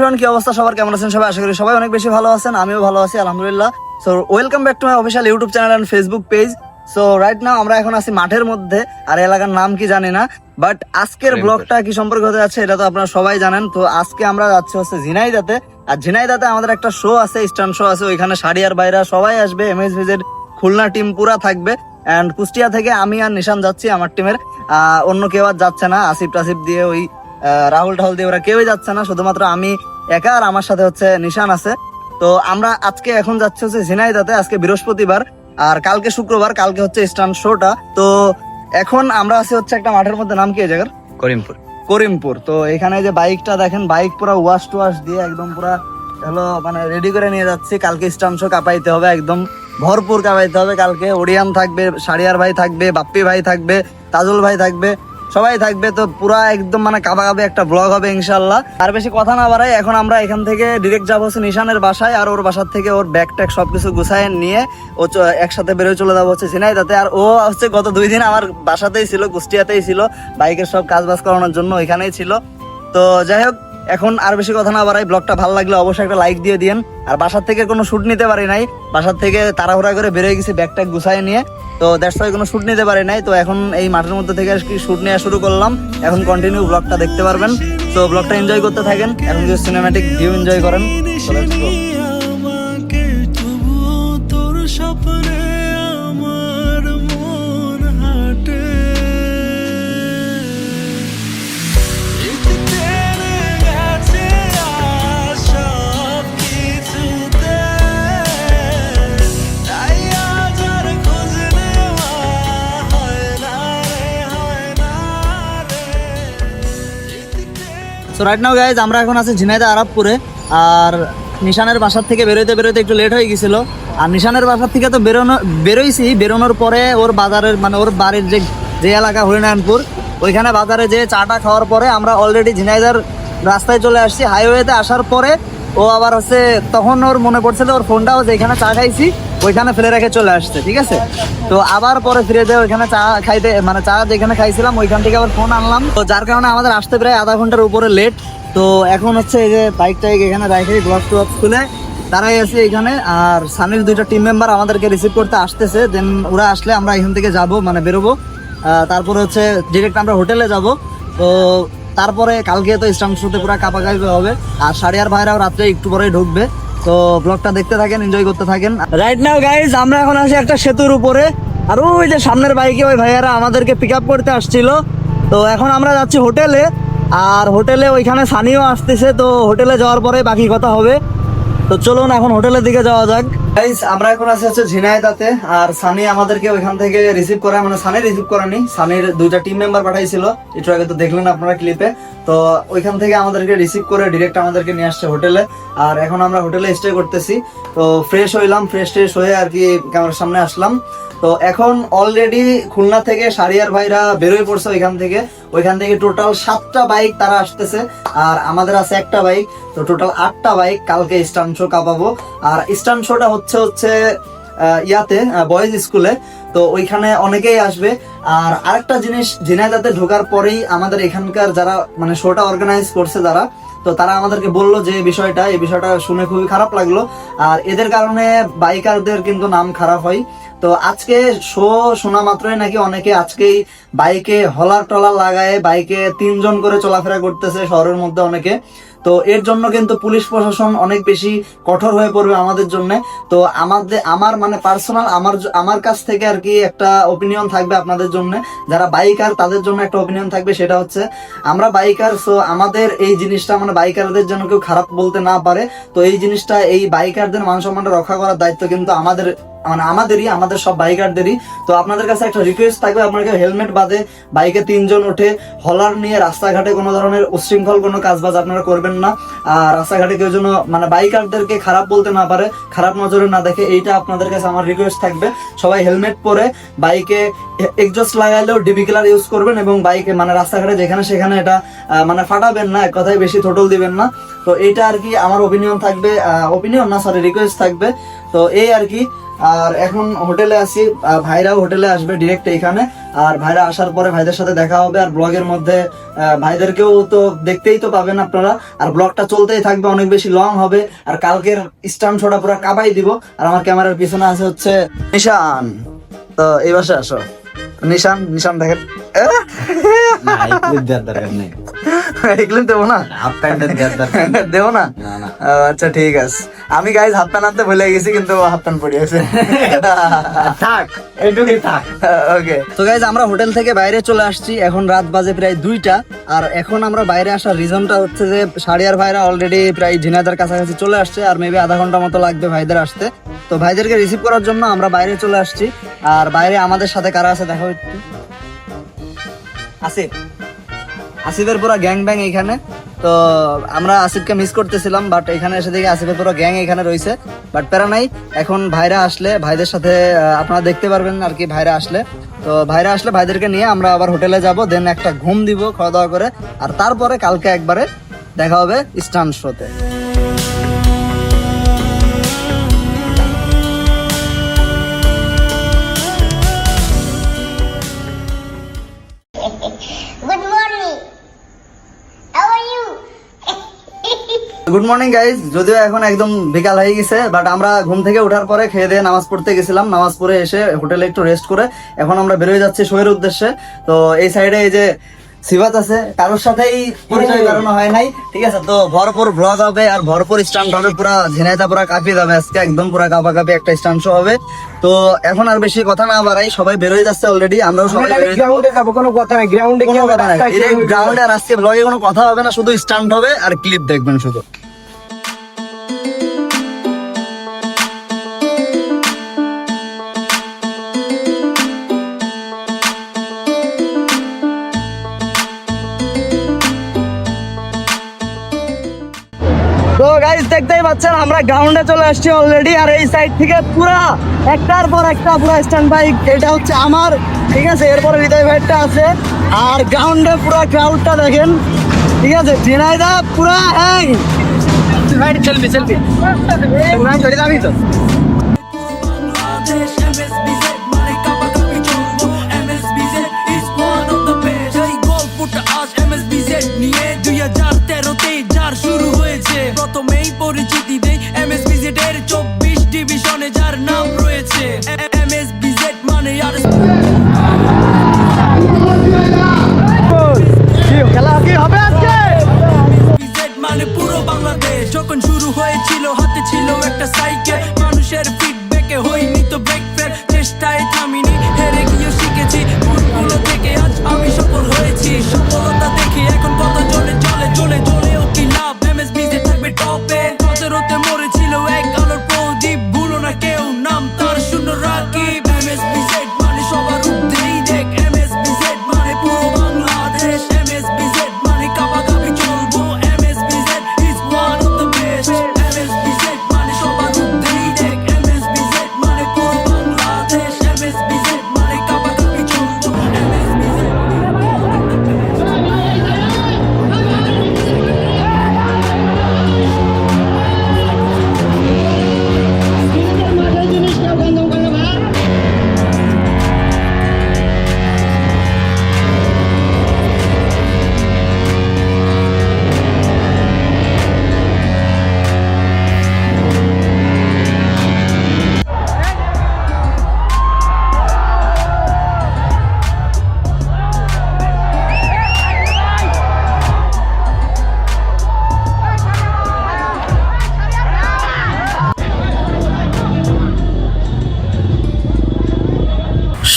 Everyone কি অবস্থা? সবার কেমন আছেন? সবাই আশা করি সবাই অনেক বেশি ভালো আছেন আমিও ভালো আছি আলহামদুলিল্লাহ। So welcome back to my official YouTube channel and Facebook page so right now আমরা এখন আছি মাঠের মধ্যে আর এলাকার নাম কি জানি না বাট আজকের ব্লগটা কি সম্পর্কে হতে যাচ্ছে এটা তো আপনারা সবাই জানেন। তো আজকে আমরা যাচ্ছি হচ্ছে ঝিনাইদাতে আর ঝিনাইদাতে আমাদের একটা শো আছে স্টান শো আছে ওইখানে সারিয়ার বাইরা সবাই আসবে এমএস ভিজের খুলনা টিম পুরা থাকবে। এন্ড কুষ্টিয়া থেকে আমি আর নিশান যাচ্ছি আমার টিমের অন্য কেউ আর যাচ্ছে না আসিফ টাসিফ দিয়ে ওই রাহুল টাহুল দিয়ে ওরা কেউই যাচ্ছে না শুধুমাত্র আমি একা আর আমার সাথে হচ্ছে নিশান আছে। তো আমরা আজকে এখন যাচ্ছি হচ্ছে ঝিনাইদাতে আজকে বৃহস্পতিবার আর কালকে শুক্রবার কালকে হচ্ছে স্টান শোটা তো এখন আমরা আছি হচ্ছে একটা মাঠের মধ্যে নাম কি জায়গার? করিমপুর। করিমপুর। তো এখানে যে বাইকটা দেখেন বাইক পুরো ওয়াশ টুয়াশ দিয়ে একদম পুরা হলো মানে রেডি করে নিয়ে যাচ্ছি। কালকে স্টান শো কাঁপাইতে হবে একদম ভরপুর কাঁপাইতে হবে কালকে। ওডিয়াম থাকবে সারিয়ার ভাই থাকবে বাপ্পি ভাই থাকবে তাজুল ভাই থাকবে। সবাই থাকবে তো পুরা একদম মানে কাবা কাবে একটা ব্লগ হবে ইনশাল্লাহ আর বেশি কথা না বাড়াই, এখন আমরা এখান থেকে ডিরেক্ট যাব হচ্ছে নিশানের বাসায় আর ওর বাসার থেকে ওর ব্যাগ ট্যাগ সব কিছু গুছায় নিয়ে ও একসাথে বেরোয় চলে যাব হচ্ছে সিনাই তাতে আর ও হচ্ছে গত দুই দিন আমার বাসাতেই ছিল, কুষ্টিয়াতেই ছিল। বাইকের সব কাজ বাজ করানোর জন্য ওইখানেই ছিল। তো যাই হোক এখন আর বেশি কথা না বাড়াই ব্লগটা ভালো লাগলে অবশ্যই একটা লাইক দিয়ে দিন আর বাসার থেকে কোনো শ্যুট নিতে পারি নাই। বাসার থেকে তাড়াহুড়া করে বেরিয়ে গেছি ব্যাগটা গুছায় নিয়ে। তো দ্যাটস ওয়াই কোনো শুট নিতে পারি নাই। তো এখন এই মাঠের মধ্যে থেকে আর কি শুট নেওয়া শুরু করলাম। এখন কন্টিনিউ ব্লগটা দেখতে পারবেন। তো ব্লগটা এনজয় করতে থাকেন। এখন যদি সিনেমাটিক ভিউ এনজয় করেন সো রাইট নাও গাইজ আমরা এখন আছি ঝিনাইদা আরবপুরে। আর নিশানের বাসার থেকে বেরোতে বেরোতে একটু লেট হয়ে গেছিল। আর নিশানের বাসার থেকে তো বেরোনো বেরোইছি, বেরোনোর পরে ওর বাজারের মানে ওর বাড়ির যে যে এলাকা হরিনারায়ণপুর, ওইখানে বাজারে যে চাটা খাওয়ার পরে আমরা অলরেডি ঝিনাইদার রাস্তায় চলে আসছি। হাইওয়েতে আসার পরে ও আবার হচ্ছে তখন ওর মনে পড়ছিল ওর ফোনটাও যেখানে চা খাইছি, ওইখানে ফেলে রেখে চলে আসছে, ঠিক আছে? তো আবার পরে ফিরে যায় ওইখানে চা খাইতে মানে চা যেখানে খাইছিলাম, ওইখান থেকে আবার ফোন আনলাম। তো যার কারণে আমাদের আসতে প্রায় আধা ঘণ্টার উপরে লেট তো এখন হচ্ছে এই যে বাইক টাইক এখানে রাখে গ্লাস টুলাস খুলে দাঁড়াই আছি এখানে আর সানির দুইটা টিম মেম্বার আমাদেরকে রিসিভ করতে আসতেছে। দেন ওরা আসলে আমরা এখান থেকে যাব মানে বেরোবো। তারপরে হচ্ছে ডিরেক্ট আমরা হোটেলে যাব। তো তারপরে কালকে তো ইসলাম শুতে পুরো কাপা কাপি হবে। আর সাড়ে আর ভাইরাও রাত্রে একটু পরে ঢুকবে। তো ব্লগটা দেখতে থাকেন এনজয় করতে থাকেন। রাইট নাও গাইজ আমরা এখন আছি একটা সেতুর উপরে। আর ওই যে সামনের বাইকে ওই ভাইয়ারা আমাদেরকে পিক আপ করতে আসছিল। তো এখন আমরা যাচ্ছি হোটেলে। আর হোটেলে ওইখানে সানিও আসতেছে, তো হোটেলে যাওয়ার পরে বাকি কথা হবে। তো চলুন এখন হোটেলের দিকে যাওয়া যাক। গাইস আমরা এখন আছি হচ্ছে ঝিনাইদাতে, আর সানি আমাদেরকে ওইখান থেকে রিসিভ করা মানে সানি রিসিভ করানি সানির দুইটা টিম মেম্বার পাঠাইছিল। একটু আগে তো দেখলেন আপনারা ক্লিপে তো ওইখান থেকে আমাদেরকে রিসিভ করে ডিরেক্ট আমাদেরকে নিয়ে আসছে হোটেলে আর এখন আমরা হোটেলে স্টে করতেছি। তো ফ্রেশ হইলাম ফ্রেশ ট্রেশ হয়ে আর কি ক্যামেরার সামনে আসলাম। তো এখন অলরেডি খুলনা থেকে সারিয়ার ভাইরা বেরোয় পড়ছে ওইখান থেকে। ওইখান থেকে টোটাল সাতটা বাইক তারা আসতেছে। আর আমাদের আছে একটা বাইক তো টোটাল আটটা বাইক কালকে স্টান শো কাপাবো। আর স্টান শোটা হচ্ছে হচ্ছে ইয়াতে বয়েজ স্কুলে তো ওইখানে অনেকেই আসবে। আর আরেকটা জিনিস ঝিনাইদাতে ঢোকার পরেই আমাদের এখানকার যারা মানে শোটা অর্গানাইজ করছে যারা, তো তারা আমাদেরকে বলল যে বিষয়টা, এই বিষয়টা শুনে খুবই খারাপ লাগল। আর এদের কারণে বাইকারদের কিন্তু নাম খারাপ হয়। তো আজকে শো শোনা মাত্রই নাকি অনেকে আজকেই বাইকে হলার টলার লাগায় বাইকে তিনজন করে চলাফেরা করতেছে শহরের মধ্যে অনেকে। তো এর জন্য কিন্তু পুলিশ প্রশাসন অনেক বেশি কঠোর হয়ে পড়বে আমাদের জন্য। তো আমাদের, আমার মানে পার্সোনাল আমার আমার কাছ থেকে আর কি একটা ওপিনিয়ন থাকবে আপনাদের জন্য। যারা বাইকার তাদের জন্য একটা ওপিনিয়ন থাকবে, সেটা হচ্ছে আমরা বাইকার সো আমাদের এই জিনিসটা মানে বাইকারদের জন্য কেউ খারাপ বলতে না পারে। তো এই জিনিসটা, এই বাইকারদের মান সম্মানটা রক্ষা করার দায়িত্ব কিন্তু আমাদের মানে আমাদেরই, আমাদের সব বাইকারদেরই। তো আপনাদের কাছে একটা রিকোয়েস্ট থাকবে আপনাকে হেলমেট বাদে বাইকে তিনজন ওঠে, হলার নিয়ে রাস্তাঘাটে কোনো ধরনের উশৃঙ্খল কোনো কাজবাজ আপনারা করবেন না। আর রাস্তাঘাটে কেউ যেন মানে বাইকারদেরকে খারাপ বলতে না পারে, খারাপ নজরে না দেখে, এইটা আপনাদের কাছে আমার রিকোয়েস্ট থাকবে। সবাই হেলমেট পরে বাইকে এক্সজস্ট লাগাইলেও ডিবি কিলার ইউজ করবেন এবং বাইকে মানে রাস্তাঘাটে যেখানে সেখানে এটা মানে ফাটাবেন না, এক কথায় বেশি থোটল দিবেন না। তো এইটা আর কি আমার ওপিনিয়ন থাকবে ওপিনিয়ন না সরি রিকোয়েস্ট থাকবে। তো এই আর কি আর এখন হোটেলে আছি ভাইরাও হোটেলে আসবে ডিরেক্ট এখানে আর ভাইরা আসার পরে ভাইদের সাথে দেখা হবে, আর ব্লগের মধ্যে ভাইদেরকেও তো দেখতেই তো পাবেন আপনারা। আর ব্লগটা চলতেই থাকবে, অনেক বেশি লং হবে। আর কালকের স্টাম্প ছোটা পুরো কাবাই দিব। আর আমার ক্যামেরার পিছনে আছে হচ্ছে নিশান। তো এই বাসে আসো। নিশান নিশান দেখেন। এগুলো দেওয়ার দরকার নেই এগুলো দেবো না হাফ প্যান্টের দেওয়ার দরকার নেই। দেবো না না না আহ, আচ্ছা ঠিক আছে আমি গাইজ হাফ প্যান্ট আনতে ভুলে গেছি কিন্তু হাফ প্যান্ট পরে আছে থাক এইটুকুই থাক ওকে তো গাইজ আমরা হোটেল থেকে বাইরে চলে আসছি। এখন রাত বাজে প্রায় দুইটা। আর এখন আমরা বাইরে আসার রিজনটা হচ্ছে যে সাড়িয়ার ভাইরা অলরেডি প্রায় ঝিনাইদার কাছাকাছি চলে আসছে আর মেবি আধা ঘণ্টা মতো লাগবে ভাইদের আসতে। তো ভাইদেরকে রিসিভ করার জন্য আমরা বাইরে চলে আসছি। আর বাইরে আমাদের সাথে কারা আছে দেখো একটু। আসিফ। আসিফের পুরো গ্যাং ব্যাং এখানে তো আমরা আসিফকে মিস করতেছিলাম বাট এখানে এসে দেখি আসিফের পুরো গ্যাং এখানে রয়েছে। বাট প্যারা নাই, এখন ভাইরা আসলে, ভাইদের সাথে আপনারা দেখতে পারবেন আর কি ভাইরা আসলে। তো ভাইরা আসলে ভাইদেরকে নিয়ে আমরা আবার হোটেলে যাব দেন একটা ঘুম দিব খাওয়া দাওয়া করে। আর তারপরে কালকে একবারে দেখা হবে স্টান শোতে। গুড মর্নিং গাইজ যদিও এখন একদম বিকাল হয়ে গেছে বাট আমরা ঘুম থেকে ওঠার পরে খেয়ে দিয়ে নামাজ পড়তে গেছিলাম। নামাজ পড়ে এসে হোটেলে একটু রেস্ট করে এখন আমরা বেরোয় যাচ্ছি শোয়ের উদ্দেশ্যে। তো এই সাইডে এই যে সিবাত আছে কারোর সাথেই পরিচয় করানো হয় নাই ঠিক আছে? তো ভরপুর ব্লগ হবে আর ভরপুর স্টান্ট হবে পুরা ঝিনাইদা পুরা কাঁপিয়ে যাবে আজকে একদম পুরা কাপা কাপি একটা স্টান্ট শো হবে। তো এখন আর বেশি কথা না বাড়াই সবাই বেরোয় যাচ্ছে অলরেডি আমরাও সবাই গ্রাউন্ডে যাব। কোনো কথা নাই গ্রাউন্ডে কোনো কথা নাই। গ্রাউন্ডে আর আজকে ব্লগে কোনো কথা হবে না শুধু স্টান্ট হবে আর ক্লিপ দেখবেন শুধু। তো গাইস দেখতেই পাচ্ছেন আমরা গ্রাউন্ডে চলে আসছি অলরেডি আর এই সাইড থেকে পুরা একটার পর একটা পুরো স্ট্যান্ড বাইক এটা হচ্ছে আমার ঠিক আছে এরপরে হৃদয় ভাইটা আছে আর গ্রাউন্ডে পুরো ক্রাউডটা দেখেন ঠিক আছে ঝিনাইদা পুরা হ্যাং সেলফি সেলফি তো চব্বিশ ডিভিশনে যার নাম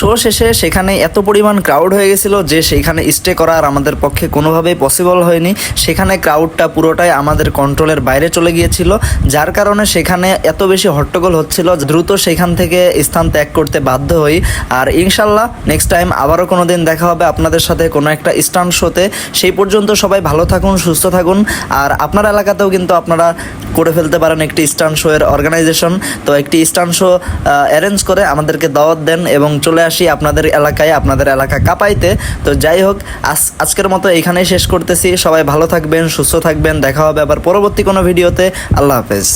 শো শেষে সেখানে এত পরিমাণ ক্রাউড হয়ে গেছিল যে সেইখানে স্টে করা আর আমাদের পক্ষে কোনোভাবেই পসিবল হয়নি। সেখানে ক্রাউডটা পুরোটাই আমাদের কন্ট্রোলের বাইরে চলে গিয়েছিল, যার কারণে সেখানে এত বেশি হট্টগোল হচ্ছিল দ্রুত সেখান থেকে স্থান ত্যাগ করতে বাধ্য হই। আর ইনশাল্লাহ নেক্সট টাইম আবারও কোনো দিন দেখা হবে আপনাদের সাথে কোনো একটা স্টান শোতে সেই পর্যন্ত সবাই ভালো থাকুন, সুস্থ থাকুন। আর আপনার এলাকাতেও কিন্তু আপনারা করে ফেলতে পারেন একটি স্টান শো এর অর্গানাইজেশন তো একটি স্টান শো অ্যারেঞ্জ করে আমাদেরকে দাওয়াত দেন এবং চলে আসি আপনাদের এলাকায়, আপনাদের এলাকা কাপাইতে। তো যাই হোক, আজ, আজকের মতো এখানেই শেষ করতেছি। সবাই ভালো থাকবেন, সুস্থ থাকবেন। দেখা হবে আবার পরবর্তী কোনো ভিডিওতে। আল্লাহ হাফেজ।